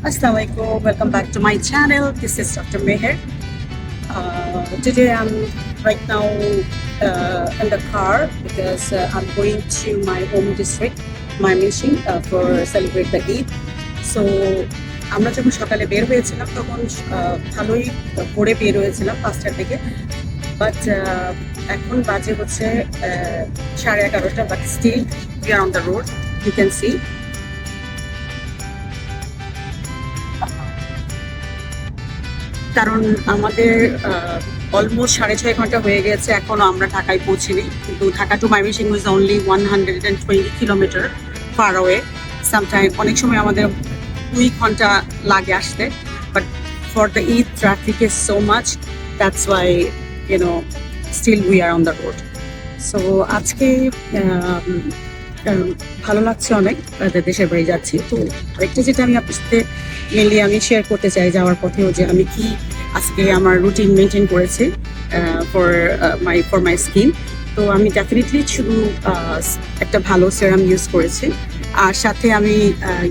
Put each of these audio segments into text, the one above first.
Assalamualaikum. Welcome back to my channel. This is Dr. Meher. Uh, today I'm right now uh, in the car because uh, I'm going to my home district, my mission uh, for celebrate the Eid. So আমরা যখন সকালে বের হয়েছিলাম তখন ভালোই পরে বের হয়েছিলাম পাঁচটার দিকে বাট এখন বাজে হচ্ছে সাড়ে এগারোটা but still we are on the road you can see কারণ আমাদের অলমোস্ট সাড়ে ছয় ঘণ্টা হয়ে গেছে এখনও আমরা ঢাকায় পৌঁছিনি। কিন্তু Dhaka to Mymensingh is only one hundred and twenty kilometre far way sometime অনেক সময় আমাদের দুই ঘণ্টা লাগে আসতে but for the Eid traffic is so much that's why you know still we are on the road so আজকে um, ভালো লাগছে অনেক দেশের বাড়ি যাচ্ছি। তো আরেকটা যেটা আমি আপনার সাথে মেনলি আমি শেয়ার করতে চাই যাওয়ার পথেও যে আমি কি আজকে আমার রুটিন মেনটেন করেছি for my for my skin তো আমি ডেফিনেটলি শুধু একটা ভালো সেরাম ইউজ করেছি। আর সাথে আমি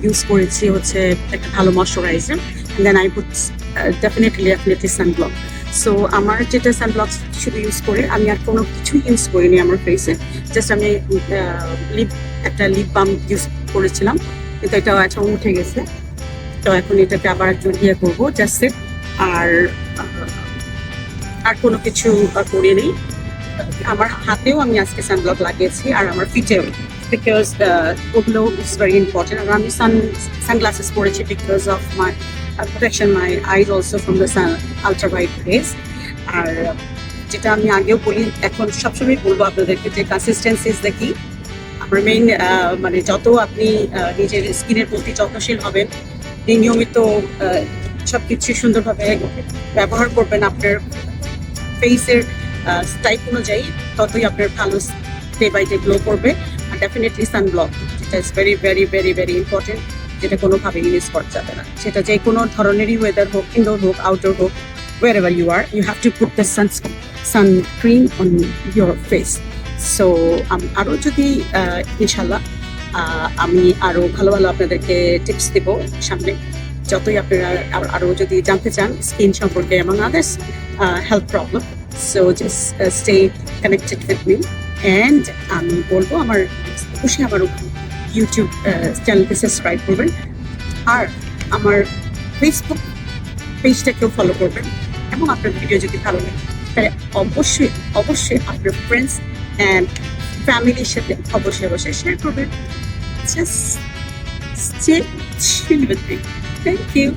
ইউজ করেছি হচ্ছে একটা ভালো moisturiser then I put definitely definitely sunblock so আমার যেটা সানব্লক শুধু ইউজ করে আমি আর কোনো কিছু ইউজ করিনি আমার ফেসে জাস্ট আমি লিপ একটা লিপ বাম ইউজ করেছিলাম। কিন্তু এটা এখন উঠে গেছে। তো এখন এটাকে আবার একটু ইয়ে করব জাস্ট আর আর কোনো কিছু আহ, করিনি আমার হাতেও আমি আজকে সানব্লক লাগিয়েছি আর আমার ফিটেও। বিকজ ওগুলো ইজ ভেরি ইম্পর্টেন্ট আর আমি সান সানগ্লাসেস পরেছি because of my protection my eyes also from the sun ultraviolet rays আর যেটা আমি আগেও বলি, এখন সবসময় বলব আপনাদেরকে যে কনসিস্টেন্সিস দেখি আমার মেইন মানে যত আপনি নিজের স্কিনের প্রতি যত্নশীল হবেন, নিয়মিত সব কিছু সুন্দরভাবে ব্যবহার করবেন আপনার ফেসের টাইপ অনুযায়ী, ততই আপনার ভালো ডে বাই ডে গ্লো করবে। আর definitely sunblock is very very very very important যেটা কোনোভাবে ইউজ করা যাবে না। সেটা যে কোনো ধরনেরই ওয়েদার হোক ইনডোর হোক আউটডোর হোক wherever you are you have to put the sun suncream on your face so আরও যদি ইনশাল্লাহ আমি আরও ভালো ভালো আপনাদেরকে টিপস দেব সামনে। যতই আপনারা আর- আরও যদি জানতে চান স্কিন সম্পর্কে এবং others health problem so just stay connected with me and আমি বলব আমার, খুশি আমার ইউটিউব চ্যানেলকে সাবস্ক্রাইব করবেন। আর আমার ফেসবুক পেজটাকেও ফলো করবেন এবং আপনার ভিডিও যদি ভালো লাগে, তাহলে অবশ্যই অবশ্যই আপনার ফ্রেন্ডস অ্যান্ড ফ্যামিলির সাথে অবশ্যই অবশ্যই শেয়ার করবেন। Just stay chill with me thank you